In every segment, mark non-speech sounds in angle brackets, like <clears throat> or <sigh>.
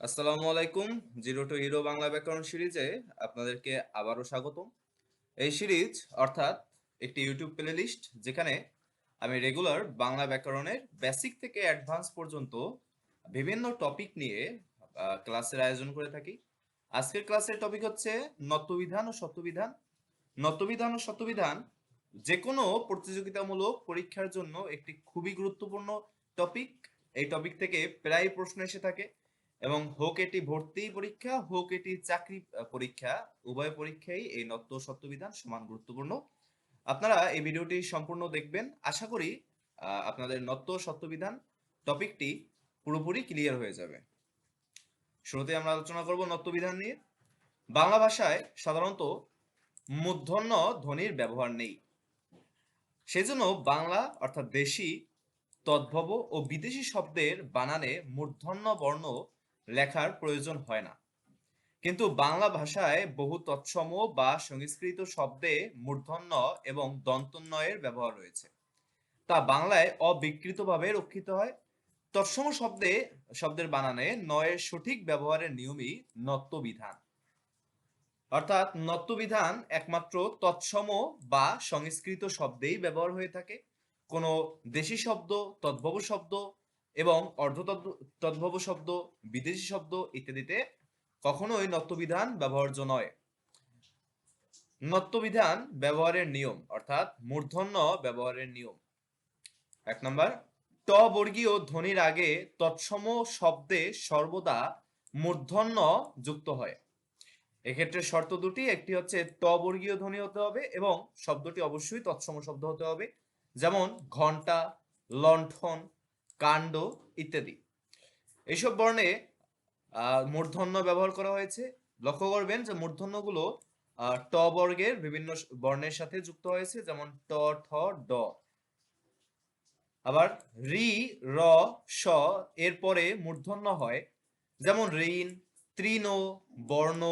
আসসালামু আলাইকুম, zero two hero Bangla ব্যাকরণ সিরিজে আপনাদেরকে আবারও স্বাগতম। এই সিরিজ, অর্থাৎ একটি ইউটিউব প্লেলিস্ট, যেখানে আমি রেগুলার বাংলা ব্যাকরণের বেসিক থেকে অ্যাডভান্স পর্যন্ত বিভিন্ন টপিক নিয়ে ক্লাসের আয়োজন করে থাকি। আজকের ক্লাসের টপিক হচ্ছে নত্যবিধান ও সত্যবিধান। নত্যবিধান ও সত্যবিধান যে কোনো প্রতিযোগিতামূলক পরীক্ষার জন্য একটি খুবই গুরুত্বপূর্ণ টপিক। এই টপিক থেকে প্রায় প্রশ্ন এসে থাকে। এবং হোক এটি ভর্তি পরীক্ষা, হোক এটি চাকরি পরীক্ষা, উভয় পরীক্ষায় এই নত্য সত্যবিধান সমান গুরুত্বপূর্ণ। আপনারা এই ভিডিওটি সম্পূর্ণ দেখবেন। আশা করি আপনাদের নত্য সত্যবিধান টপিকটি পুরোপুরি ক্লিয়ার হয়ে যাবে। শুরুতে আমরা আলোচনা করব নত্যবিধান নিয়ে। বাংলা ভাষায় সাধারণত মূর্ধন্য ধ্বনির ব্যবহার নেই। সেজন্য বাংলা, অর্থাৎ দেশি তদ্ভব ও বিদেশি শব্দের বানানে মূর্ধন্য বর্ণ লেখার প্রয়োজন হয় না। কিন্তু বাংলা ভাষায় বহু তৎসম বা সংস্কৃত শব্দে মূর্ধন্য এবং দন্তন্বয়ের ব্যবহার রয়েছে। তা বাংলায় অবিকৃতভাবে রক্ষিত হয়। তৎসম শব্দে, শব্দের বানানে নয়ের সঠিক ব্যবহারের নিয়মই নত্যবিধান অর্থাৎ নত্যবিধান একমাত্র তৎসম বা সংস্কৃত শব্দেই ব্যবহার হয়ে থাকে। কোনো দেশি শব্দ, তদ্ভব শব্দ এবং অর্ধ তদ্ভব শব্দ, বিদেশি শব্দ ইত্যাদিতে কখনোই নত্যবিধান ব্যবহার্য নয়। নত্যবিধান ব্যবহারের নিয়ম, অর্থাৎ মূর্ধন্য ব্যবহারের নিয়ম। এক নম্বর, ট বর্গীয় ধ্বনির আগে তৎসম শব্দে সর্বদা মূর্ধন্য যুক্ত হয়। এক্ষেত্রে শর্ত দুটি, একটি হচ্ছে ট বর্গীয় ধ্বনি হতে হবে এবং শব্দটি অবশ্যই তৎসম শব্দ হতে হবে। যেমন ঘণ্টা লণ্ঠন কাণ্ড ইত্যাদি। এইসব বর্ণে মূর্ধন্য ব্যবহার করা হয়েছে। লক্ষ্য করবেন যে মূর্ধন্যগুলো ট বর্গের বিভিন্ন বর্ণের সাথে যুক্ত হয়েছে, যেমন ট, ঠ, ড। আবার রি, র, স এর পরে মূর্ধন্য হয়। যেমন ঋণ, তৃণ, বর্ণ,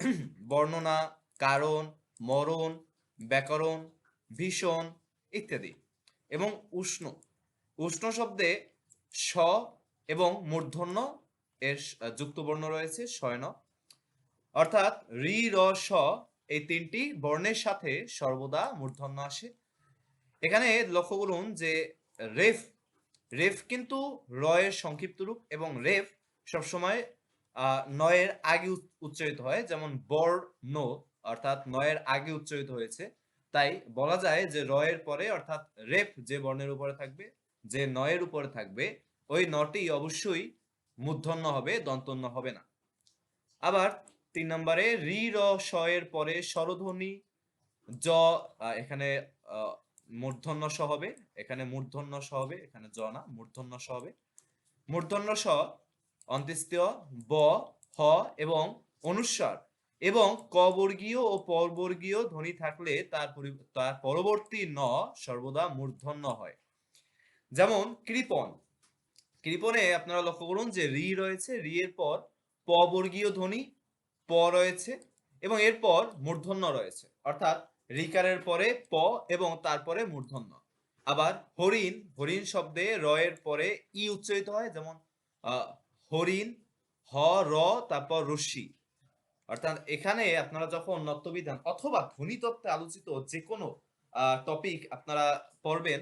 <clears throat> বর্ণনা, কারণ, মরণ, ব্যাকরণ, ভীষণ ইত্যাদি। এবং উষ্ণ। উষ্ণ শব্দে স এবং মূর্ধন্য এর যুক্ত বর্ণ রয়েছে শয়ন অর্থাৎ রি, র, স এই তিনটি বর্ণের সাথে সর্বদা মূর্ধন্য আসে। এখানে লক্ষ্য করুন যে রেফ রেফ কিন্তু র এর সংক্ষিপ্ত রূপ এবং রেফ সবসময় নয়ের আগে উচ- উচ্চারিত হয়, যেমন বর নো অর্থাৎ নয়ের আগে উচ্চারিত হয়েছে। তাই বলা যায় যে র এর পরে, অর্থাৎ রেফ যে বর্ণের উপরে থাকবে যে নয়ের উপরে থাকবে, ওই নটি অবশ্যই মূর্ধন্য হবে, দন্তন্য হবে না। আবার তিন নম্বরে, রি, র এর পরে স্বরধ্বনি, জ এখানে মূর্ধন্য স হবে, এখানে মূর্ধন্য স হবে, এখানে জ না, মূর্ধন্য স হবে। মূর্ধন্য স, অন্ত্যেষ্টিয়, ব, হ এবং অনুস্বার এবং ক বর্গীয় ও পরবর্গীয় ধ্বনি থাকলে তার তার পরবর্তী ন সর্বদা মূর্ধন্য হয়। যেমন কৃপন। কৃপনে আপনারা লক্ষ্য করুন যে রি রয়েছে, রি এর পর প বর্গীয় ধ্বনি, প রয়েছে এবং এরপর মূর্ধন্য রয়েছে। অর্থাৎ রিকারের পরে প এবং তারপরে মূর্ধন্য। আবার হরিণ হরিণ শব্দে র এর পরে ই উচ্চারিত হয়, যেমন হরিণ, হ, র, তারপর রশ্মি। অর্থাৎ এখানে আপনারা যখন নত্যবিধান অথবা ধ্বনিতত্ত্বে আলোচিত যে কোনো টপিক আপনারা পড়বেন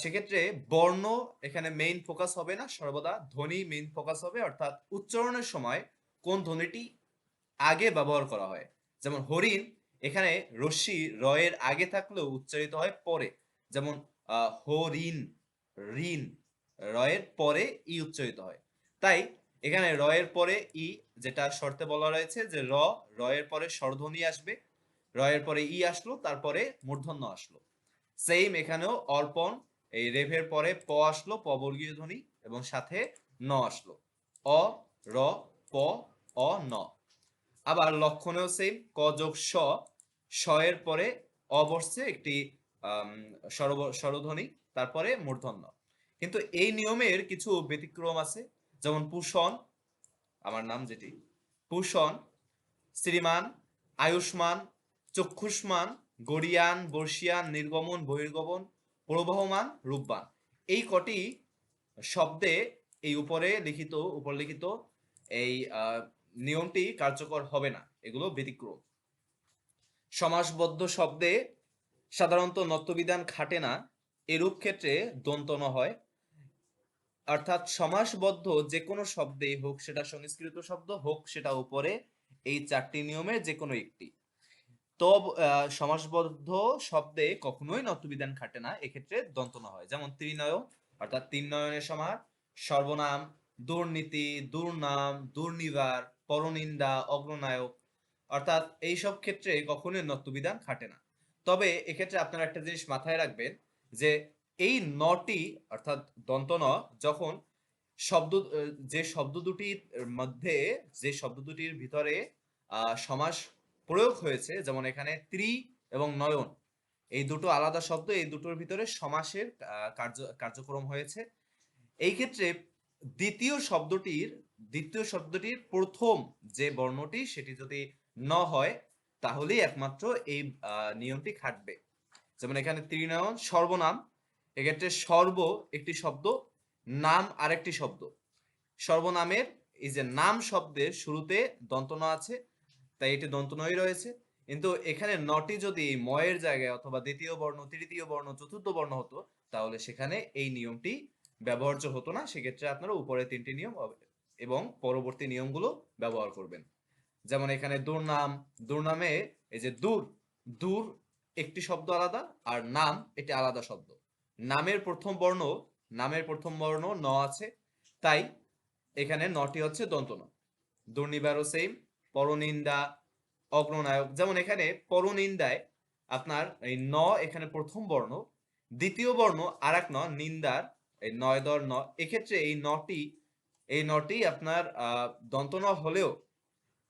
সেক্ষেত্রে বর্ণ এখানে মেইন ফোকাস হবে না, সর্বদা ধ্বনি মেইন ফোকাস হবে, অর্থাৎ উচ্চারণের সময় কোন ধ্বনিটি আগে ব্যবহার করা হয়। যেমন হরিণ, এখানে রশ্মি র এর আগে থাকলেও উচ্চারিত হয় পরে। যেমন হরিণ, ঋণ র এর পরে ই উচ্চারিত হয়। তাই এখানে র এর পরে ই যেটা শর্তে বলা রয়েছে যে র রয়ের পরে স্বরধ্বনি আসবে র এর পরে ই আসলো, তারপরে মূর্ধন্য আসলো। সেম এখানেও অর্পণ এই রেভের পরে প আসলো, প বর্গীয় ধ্বনি এবং সাথে ন আসলো। অ, র, প, অ, ন। আবার লক্ষণেও সেম ক যোগ স স এর পরে অ বসছে একটি স্বরধ্বনি, তারপরে মূর্ধন্য। কিন্তু এই নিয়মের কিছু ব্যতিক্রম আছে, যেমন পুষণ, আমার নাম যেটি, পুষণ, শ্রীমান, আয়ুষ্মান, চক্ষুষ্মান গরিয়ান বর্ষিয়ান, নির্গমন, বহির্গমন প্রবাহমান রূপবান। এই কটি শব্দে এই উপরে লিখিত, উপর লিখিত এই নিয়মটি কার্যকর হবে না। এগুলো ব্যতিক্রম। সমাসবদ্ধ শব্দে সাধারণত নত্যবিধান খাটে না। এরূপ ক্ষেত্রে ন হয়। অর্থাৎ সমাসবদ্ধ যে কোনো শব্দেই হোক, সেটা সংস্কৃত শব্দ হোক, সেটা উপরে এই চারটি নিয়মের যে কোনো একটি। আহ, সমাসবদ্ধ শব্দে কখনোই নত্যবিধান খাটে না এক্ষেত্রে দন্ত ন হয়। যেমন ত্রিনয় অর্থাৎ তিন নয়নের সমার সর্বনাম দুর্নীতি দুর্নাম দুর্নিবার পরনিন্দা অগ্রনায়ক অর্থাৎ এই সব ক্ষেত্রে কখনোই নত্যবিধান খাটে না। তবে এক্ষেত্রে আপনারা একটা জিনিস মাথায় রাখবেন যে এই নটি অর্থাৎ দন্ত ন যখন শব্দ যে শব্দ দুটির মধ্যে যে শব্দ দুটির ভিতরে সমাস প্রয়োগ হয়েছে, যেমন এখানে ত্রি এবং নয়ন। এই দুটো আলাদা শব্দ, এই দুটোর ভিতরে সমাসের কার্য, কার্যক্রম হয়েছে। এই ক্ষেত্রে দ্বিতীয় শব্দটির দ্বিতীয় শব্দটির প্রথম যে বর্ণটি, সেটি যদি ন হয়, তাহলেই একমাত্র এই নিয়মটি খাটবে। যেমন এখানে ত্রিনয়ন, সর্বনাম। এক্ষেত্রে সর্ব একটি শব্দ, নাম আরেকটি শব্দ। সর্বনামের এই যে নাম শব্দের শুরুতে দন্তন আছে তাই এটি দন্তনই রয়েছে। কিন্তু এখানে নটি যদি ময়ের জায়গায় অথবা দ্বিতীয় বর্ণ, তৃতীয় বর্ণ, চতুর্থ বর্ণ হতো, তাহলে সেখানে এই নিয়মটি ব্যবহার্য হতো না। সেক্ষেত্রে আপনারা উপরে তিনটি নিয়ম এবং পরবর্তী নিয়মগুলো ব্যবহার করবেন। যেমন এখানে দুর্নাম, দুর্নামে এই যে দূর দূর একটি শব্দ আলাদা আর নাম এটি আলাদা শব্দ। নামের প্রথম বর্ণ, নামের প্রথম বর্ণ ন আছে, তাই এখানে নটি হচ্ছে দন্ত ন দুর্নিবারও সেম পরনিন্দা, অগ্রনায়ক। যেমন এখানে পরনিন্দায় আপনার এই ন এখানে প্রথম বর্ণ, দ্বিতীয় বর্ণ আর এক ন, নিন্দার, এই নয় দর ন। এক্ষেত্রে এই নটি এই নটি আপনার দন্ত ন হলেও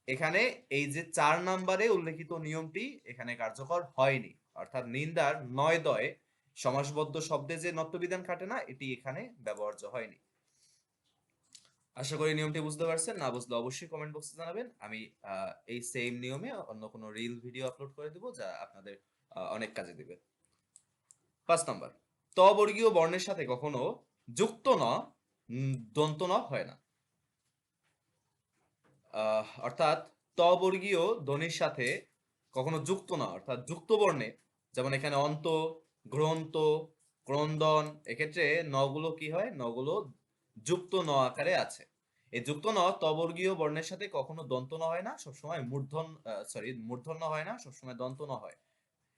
এখানে এই যে চার নাম্বারে উল্লেখিত নিয়মটি এখানে কার্যকর হয়নি। অর্থাৎ নিন্দার নয় দয়ে সমাসবদ্ধ শব্দে যে নত্যবিধান খাটে না, এটি এখানে ব্যবহার্য হয়নি। আশা করি নিয়মটি বুঝতে পারছেন। না বুঝলে অবশ্যই কমেন্ট বক্সে জানাবেন। আমি এই সেম নিয়মে অন্য কোনো রিল ভিডিও আপলোড করে দেবো যা আপনাদের অনেক কাজে দিবে। পাঁচ নাম্বার ত বর্গীয় বর্ণের সাথে কখনো যুক্ত ন দন্ত ন হয় না। অর্থাৎ ত বর্গীয় ধ্বনির সাথে কখনো যুক্ত না, অর্থাৎ যুক্ত বর্ণে, যেমন এখানে অন্ত, গ্রন্থ, ক্রন্দন, এক্ষেত্রে নগুলো কি হয়? নগুলো যুক্ত ন আকারে আছে। এই যুক্ত ন তবর্গীয় বর্ণের সাথে কখনো দন্ত ন হয় না, সবসময় মূর্ধন সরি মূর্ধন্য হয় না, সবসময় দন্ত ন হয়।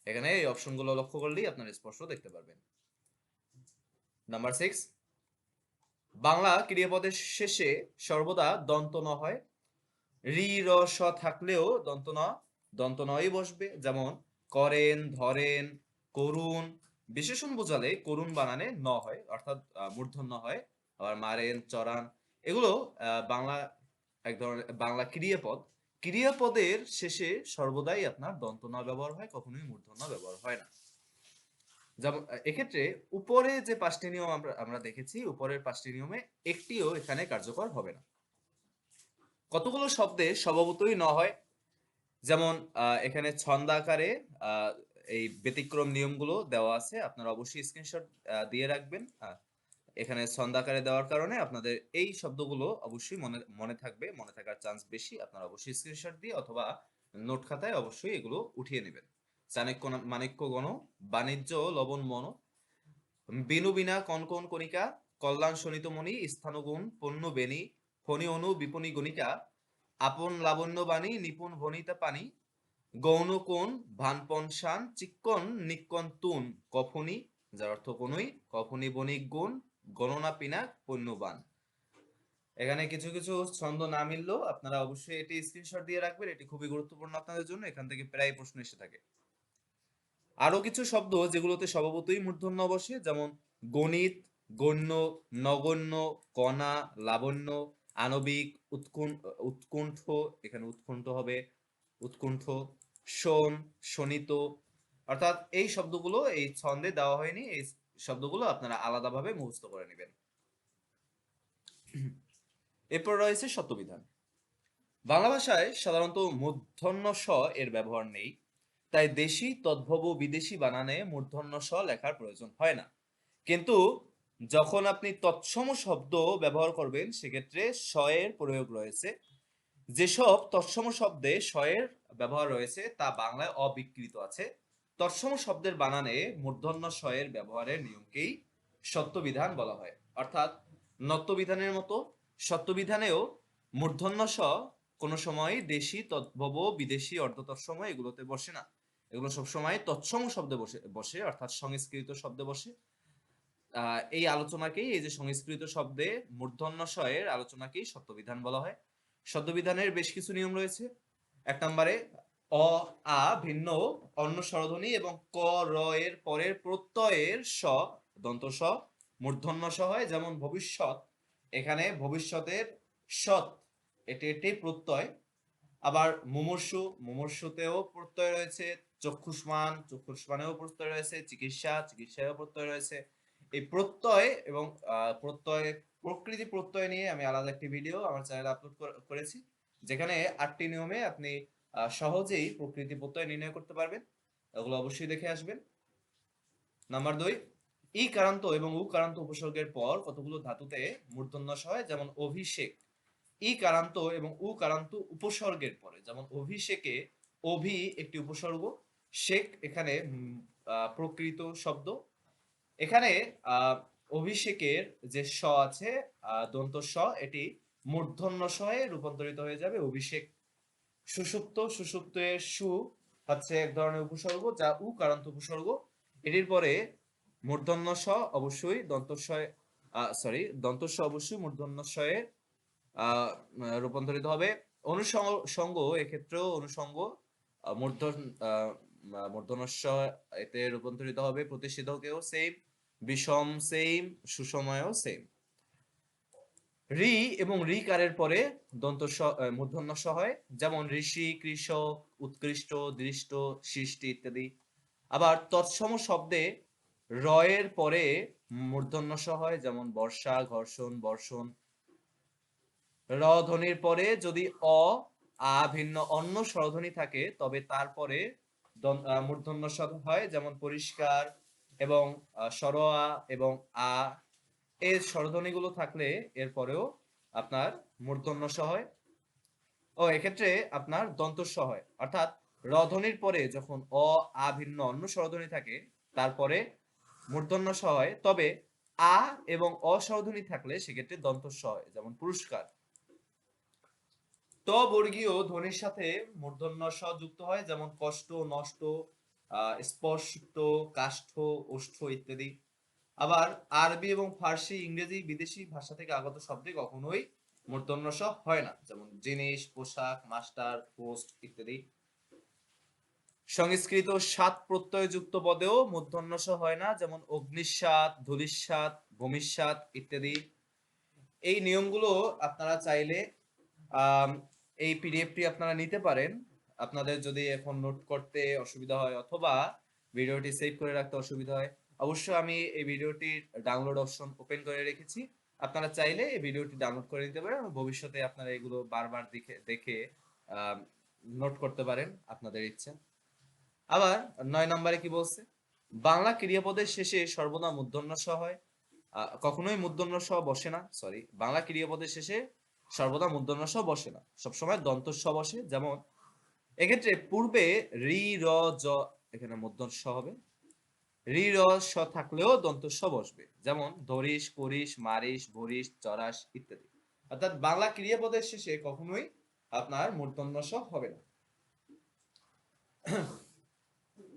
এখানে এই অপশনগুলো লক্ষ্য করলেই আপনারা স্পষ্ট দেখতে পারবেন। নাম্বার সিক্স বাংলা ক্রিয়াপদের শেষে সর্বদা দন্ত ন হয়। রি, র, স থাকলেও দন্ত ন, দন্ত নই বসবে। যেমন, করেন, ধরেন, করুন। বিশেষণ বোঝালে করুণ বানানে ন হয়, অর্থাৎ মূর্ধন্য হয়। আবার মারেন চরান এগুলো বাংলা, এক ধরনের, বাংলা ক্রিয়াপদ। ক্রিয়াপদের শেষে সর্বদাই আপনার দন্ত ন ব্যবহার হয়, কখনোই মূর্ধন্য ব্যবহার হয় না। যেমন, এক্ষেত্রে উপরে যে পাঁচটি নিয়ম আমরা আমরা দেখেছি, উপরের পাঁচটি নিয়মে একটিও এখানে কার্যকর হবে না। কতগুলো শব্দে স্বভাবতই ন হয়? যেমন এখানে ছন্দাকারে এই ব্যতিক্রম নিয়মগুলো দেওয়া আছে। আপনারা অবশ্যই স্ক্রিনশট দিয়ে রাখবেন। এখানে ছন্দাকারে দেওয়ার কারণে আপনাদের এই শব্দগুলো অবশ্যই মনে মনে থাকবে, মনে থাকার চান্স বেশি। আপনারা অবশ্যই স্ক্রিনশট দিয়ে অথবা নোট খাতায় অবশ্যই এগুলো উঠিয়ে নেবেন। চাণক্য না- মাণিক্য গণ, বাণিজ্য, লবণ মন, বিনু বিনা কনকন কণিকা, কল্যাণ শোণিতমণি স্থানগুণ, পণ্য বেনি ফণি অনু, বিপণী গণিকা, আপন লাবণ্য বাণী, নিপুণ ভনিতা পানি গৌণ কোন ভানপন শান, চিক্কন নিক্কন তুন কফনি যার অর্থ কোনই কফনি বণিক গুণ গণনা পিনাক পণ্যবান। এখানে কিছু কিছু ছন্দ না মিললেও আপনারা অবশ্যই এটি স্ক্রিনশট দিয়ে রাখবেন। এটি খুবই গুরুত্বপূর্ণ আপনাদের জন্য। এখান থেকে প্রায় প্রশ্ন এসে থাকে। আরও কিছু শব্দ যেগুলোতে স্বভাবতই মূর্ধন্য বসে, যেমন গণিত, গণ্য, নগণ্য, কণা, লাবণ্য, আণবিক উৎকুণ্ঠ উৎকুণ্ঠ, এখানে উৎকুণ্ঠ হবে, উৎকুণ্ঠ, শোন শোনিত অর্থাৎ এই শব্দগুলো এই ছন্দে দেওয়া হয়নি, এই শব্দগুলো আপনারা আলাদাভাবে মুখস্থ করে নেবেন। এরপর রয়েছে শব্দবিধান বাংলা ভাষায় সাধারণত মূর্ধন্য স এর ব্যবহার নেই, তাই দেশি, তদ্ভব বিদেশি বানানে মূর্ধন্য স লেখার প্রয়োজন হয় না। কিন্তু যখন আপনি তৎসম শব্দ ব্যবহার করবেন, সেক্ষেত্রে স এর প্রয়োগ রয়েছে। যেসব তৎসম শব্দে স এর ব্যবহার রয়েছে, তা বাংলায় অবিকৃত আছে। তৎসম শব্দের বানানে মূর্ধন্য এর ব্যবহারের নিয়মকেই সত্যবিধান বলা হয়। অর্থাৎ নত্যবিধানের মতো সত্যবিধানেও মূর্ধন্য স কোনো সময় দেশি, তদ্ভব, বিদেশি অর্ধ তৎসম এগুলোতে বসে না। এগুলো সবসময় তৎসম শব্দে বসে বসে, অর্থাৎ সংস্কৃত শব্দে বসে। এই আলোচনাকেই, এই যে সংস্কৃত শব্দে মূর্ধন্য এর আলোচনাকেই সত্যবিধান বলা হয়। সত্যবিধানের বেশ কিছু নিয়ম রয়েছে। এক নম্বরে অ, আ ভিন্ন, অন্য স্বরধ্বনি এবং ক, র এর পরের প্রত্যয়ের স দন্ত স, মূর্ধন্য স হয়, যেমন ভবিষ্যৎ। এখানে ভবিষ্যতের সৎ, এটি একটি প্রত্যয়। আবার মুমূর্ষু, মুমূর্ষুতেও প্রত্যয় রয়েছে, চক্ষুষ্মান, চক্ষুষ্মানেও প্রত্যয় রয়েছে, চিকিৎসা, চিকিৎসায়ও প্রত্যয় রয়েছে। এই প্রত্যয় এবং প্রত্যয়, প্রকৃতি প্রত্যয় নিয়ে আমি আলাদা একটি ভিডিও আমার চ্যানেলে আপলোড করেছি, যেখানে আটটি নিয়মে আপনি সহজেই প্রকৃতি প্রত্যয় নির্ণয় করতে পারবেন ওগুলো অবশ্যই দেখে আসবেন। নাম্বার দুই, ই কারান্ত এবং উ কারান্ত উপসর্গের পর কতগুলো ধাতুতে মূর্ধন্য হয়? যেমন অভিষেক। ই কারান্ত এবং উ কারান্ত উপসর্গের পরে, যেমন অভিষেকে অভি একটি উপসর্গ শেখ এখানে প্রকৃত শব্দ। এখানে অভিষেকের যে স আছে দন্ত স এটি মূর্ধন্য সয়ে রূপান্তরিত হয়ে যাবে, অভিষেক সুষুপ্ত সুষুপ্তের সু হচ্ছে এক ধরনের উপসর্গ যা উ কারান্ত উপসর্গ। এটির পরে মূর্ধন্য স অবশ্যই দন্তস্বয় সরি দন্তস্ব অবশ্যই মূর্ধন্য স্বয়ে রূপান্তরিত হবে। অনুসঙ্গ এক্ষেত্রেও অনুসঙ্গ আহ, মূর্ধন আহ, মূর্ধন্যস্ব এতে রূপান্তরিত হবে। প্রতিষেধকেও সেম বিষম সেম সুসময়ও সেম রি এবং রি কারের পরে দন্ত মূর্ধন্য স হয়। যেমন ঋষি কৃষক উৎকৃষ্ট, দৃষ্ট, সৃষ্টি ইত্যাদি। আবার তৎসম শব্দে রয়ের পরে মূর্ধন্য স হয়, যেমন বর্ষা, ঘর্ষণ, বর্ষণ। র পরে যদি অ, আ ভিন্ন অন্য স্বরধ্বনি থাকে, তবে তারপরে মূর্ধন্য স হয়, যেমন পরিষ্কার এবং সরোয়া এবং আ এর স্বরধ্বনিগুলো থাকলে এরপরেও আপনার মূর্ধন্য স হয়। ও এক্ষেত্রে আপনার দন্ত স হয়। অর্থাৎ র ধ্বনির পরে যখন অ আ ভিন্ন অন্য স্বরধ্বনি থাকে তারপরে মূর্ধন্য স হয়। তবে আ এবং অ স্বরধ্বনি থাকলে সেক্ষেত্রে দন্ত স হয় যেমন পুরস্কার। ত বর্গীয় ধ্বনির সাথে মূর্ধন্য স যুক্ত হয় যেমন কষ্ট নষ্ট আহ, স্পষ্ট কাষ্ঠ ওষ্ঠ ইত্যাদি। আবার আরবি এবং ফার্সি, ইংরেজি, বিদেশি ভাষা থেকে আগত শব্দে কখনোই মূর্ধন্য স হয় না, যেমন জিনিস, পোশাক, মাস্টার, পোস্ট ইত্যাদি। সংস্কৃত সাত প্রত্যয়যুক্ত পদেও মূর্ধন্য স হয় না, যেমন অগ্নিস্বাদ ধূলিস্বাদ ভূমিস্বাদ ইত্যাদি। এই নিয়মগুলো আপনারা চাইলে এই পিডিএফটি আপনারা নিতে পারেন। আপনাদের যদি এখন নোট করতে অসুবিধা হয় অথবা ভিডিওটি সেভ করে রাখতে অসুবিধা হয় অবশ্যই আমি এই ভিডিওটির ডাউনলোড অপশন ওপেন করে রেখেছি। আপনারা চাইলে এই ভিডিওটি ডাউনলোড করে নিতে পারেন ভবিষ্যতে আপনারা এগুলো বারবার দেখে দেখে নোট করতে পারেন আপনাদের ইচ্ছা। আবার নয় নম্বরে কি বলছে? বাংলা ক্রিয়াপদের শেষে সর্বদা মূর্ধন্য স হয়। কখনোই মূর্ধন্য স বসে না সরি বাংলা ক্রিয়াপদের শেষে সর্বদা মূর্ধন্য স বসে না। সবসময় দন্ত স বসে, যেমন এক্ষেত্রে পূর্বে রি, র, জ এখানে মূর্ধন্য স হবে। রি র স থাকলেও দন্ত স বসবে, যেমন ধরিস করিস মারিস, ভরিস, চরাস ইত্যাদি। অর্থাৎ বাংলা ক্রিয়াপদের শেষে কখনোই আপনার মূর্ধন্য স হবে না।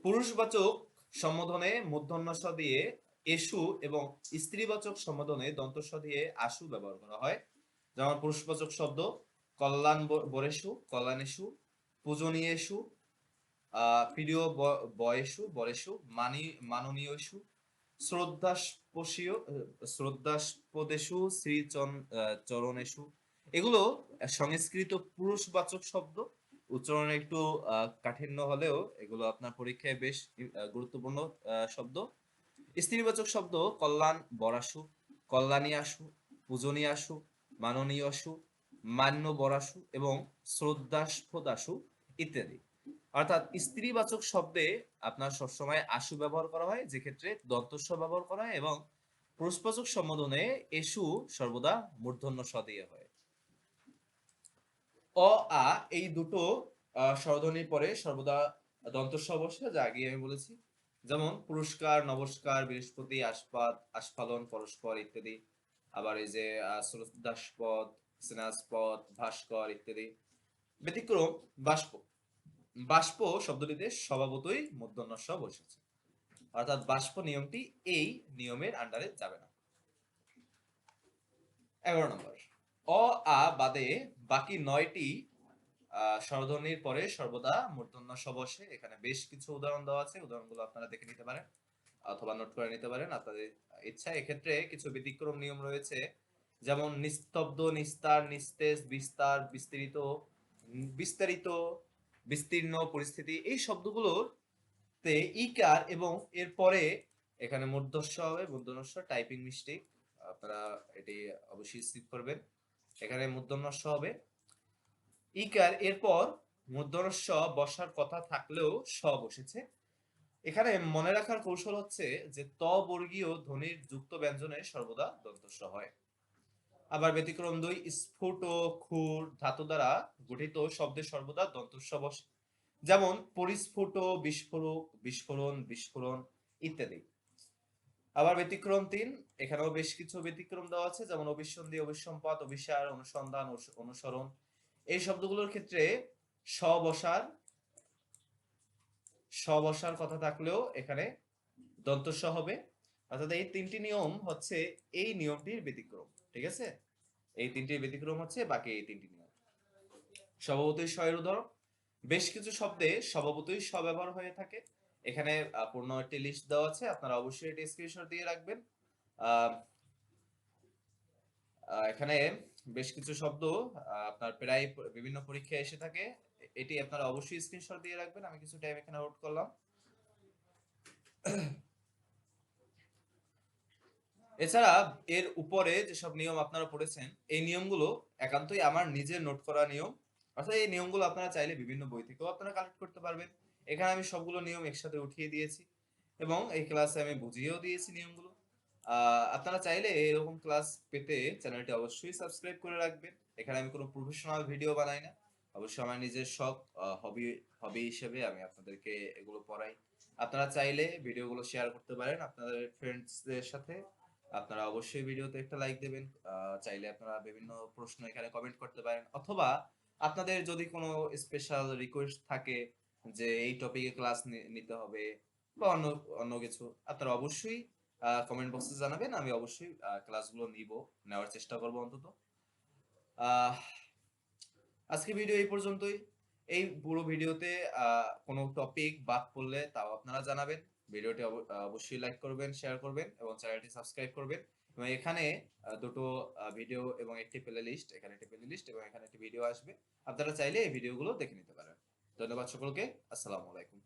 পুরুষবাচক সম্বোধনে মূর্ধন্য স দিয়ে এসু এবং স্ত্রীবাচক সম্বোধনে দন্ত স দিয়ে আশু ব্যবহার করা হয়। যেমন পুরুষবাচক শব্দ, কল্যাণ বরেশু কল্যাণেশু পূজনীয়েশু প্রিয় ব- বয়েশু বরেশু মানি মাননীয়শু শ্রদ্ধাস্পশীয় শ্রদ্ধাস্পদেশু আহ, চরণেশু এগুলো সংস্কৃত পুরুষবাচক শব্দ। উচ্চারণে একটু কাঠিন্য হলেও এগুলো আপনার পরীক্ষায় বেশ গুরুত্বপূর্ণ শব্দ। স্ত্রীবাচক শব্দ কল্যাণ বরাসু কল্যাণী আসু পূজনী আসু মাননীয় আসু মান্য বরাসু এবং শ্রদ্ধাস্পদ আসু ইত্যাদি। অর্থাৎ স্ত্রীবাচক শব্দে আপনার সবসময় আশু ব্যবহার করা হয় যে ক্ষেত্রে দন্তস্ব ব্যবহার করা হয় এবং পুরুষবাচক সম্বোধনে এসু সর্বদা মূর্ধন্য স দিয়ে হয়। অ, আ এই দুটো স্বরধ্বনির পরে সর্বদা দন্ত স বসে, যা আগে আমি বলেছি। যেমন পুরস্কার, নমস্কার, বৃহস্পতি আস্পাদ আস্ফালন, পরস্পর ইত্যাদি। আবার এই যে শ্রদ্ধাস্পদ, স্নেহাস্পদ, ভাস্কর ইত্যাদি। ব্যতিক্রম, বাষ্প। বাষ্প শব্দটিতে স্বভাবতই স বসেছে। অর্থাৎ বাষ্প নিয়মটি এই নিয়মের আন্ডারে যাবে না। এগারো নম্বর। অ, আ বাদে বাকি নয়টি স্বরধ্বনির পরে সর্বদা মূর্ধন্য বসে। এখানে বেশ কিছু উদাহরণ দেওয়া আছে। উদাহরণগুলো আপনারা দেখে নিতে পারেন অথবা নোট করে নিতে পারেন। আপনাদের ইচ্ছা, এক্ষেত্রে কিছু ব্যতিক্রম নিয়ম রয়েছে। যেমন নিস্তব্ধ, নিস্তার, নিস্তেজ, বিস্তার, বিস্তৃত বিস্তারিত বিস্তীর্ণ পরিস্থিতি, এই শব্দগুলোর তে ইকার এবং এর পরে এখানে মূর্ধস্ব হবে মূর্ধন্যস্ব টাইপিং মিস্টেক, আপনারা এটি অবশ্যই স্কিপ করবেন। এখানে মূর্ধন্যস্ব হবে। ইকার, এরপর মূর্ধন্যস্ব বসার কথা থাকলেও স বসেছে। এখানে মনে রাখার কৌশল হচ্ছে যে ত বর্গীয় ধ্বনির যুক্ত ব্যঞ্জনে সর্বদা দন্তস্ব হয়। আবার ব্যতিক্রম দুই, স্ফুট ও খুর ধাতু দ্বারা গঠিত শব্দে সর্বদা দন্তস্ব যেমন পরিস্ফুট বিস্ফোরক, বিস্ফোরণ বিস্ফোরণ ইত্যাদি। আবার ব্যতিক্রম তিন, এখানেও বেশ কিছু ব্যতিক্রম দেওয়া আছে, যেমন অবিসন্ধি, অবিসম্পাত অভিসার অনুসন্ধান অনুসরণ। এই শব্দগুলোর ক্ষেত্রে স বসার স বসার কথা থাকলেও এখানে দন্তস্ব হবে। অর্থাৎ এই তিনটি নিয়ম হচ্ছে এই নিয়মটির ব্যতিক্রম, ঠিক আছে? এই তিনটির ব্যতিক্রম হচ্ছে বাকি এই তিনটি নিয়ম। স্বভাবতই স্বয়ের উদাহরণ বেশ কিছু শব্দে স্বভাবতই স্বব্যবহার হয়ে থাকে। এখানে পূর্ণ একটি লিস্ট দেওয়া আছে, আপনারা অবশ্যই এটি স্ক্রিনশট দিয়ে রাখবেন। এখানে বেশ কিছু শব্দ আপনার প্রায় বিভিন্ন পরীক্ষায় এসে থাকে। এটি আপনারা অবশ্যই স্ক্রিনশট দিয়ে রাখবেন, আমি কিছু টাইম এখানে নোট করলাম। এছাড়া এর উপরে যেসব নিয়ম আপনারা পড়েছেন, এই নিয়মগুলো একান্তই আমার নিজের নোট করা নিয়ম। অর্থাৎ এই নিয়মগুলো আপনারা চাইলে বিভিন্ন বই থেকেও আপনারা কালেক্ট করতে পারবেন। এখানে আমি সবগুলো নিয়ম একসাথে উঠিয়ে দিয়েছি এবং এই ক্লাসে আমি বুঝিয়েও দিয়েছি নিয়মগুলো। আপনারা চাইলে এরকম ক্লাস পেতে চ্যানেলটি অবশ্যই সাবস্ক্রাইব করে রাখবেন। এখানে আমি কোনো প্রফেশনাল ভিডিও বানাই না। অবশ্যই আমার নিজের শখ হবি হবি হিসেবে আমি আপনাদেরকে এগুলো পড়াই। আপনারা চাইলে ভিডিওগুলো শেয়ার করতে পারেন আপনাদের ফ্রেন্ডসদের সাথে। আপনারা অবশ্যই ভিডিওতে একটা লাইক দেবেন চাইলে আপনারা বিভিন্ন প্রশ্ন এখানে কমেন্ট করতে পারেন, অথবা আপনাদের যদি কোনো স্পেশাল রিকোয়েস্ট থাকে যে এই টপিকে ক্লাস নিতে হবে বা অন্য অন্য কিছু, আপনারা অবশ্যই কমেন্ট বক্সে জানাবেন, আমি অবশ্যই ক্লাসগুলো নিব, নেওয়ার চেষ্টা করব অন্তত। আজকে ভিডিও এই পর্যন্তই। এই পুরো ভিডিওতে কোনো টপিক বাদ পড়লে তাও আপনারা জানাবেন। ভিডিওটি অব- অবশ্যই লাইক করবেন শেয়ার করবেন এবং চ্যানেলটি সাবস্ক্রাইব করবেন। এবং এখানে দুটো ভিডিও এবং একটি প্লে লিস্ট এখানে একটি প্লে লিস্ট এবং এখানে একটি ভিডিও আসবে। আপনারা চাইলে এই ভিডিওগুলো দেখে নিতে পারেন। ধন্যবাদ সকলকে। আসসালামু আলাইকুম।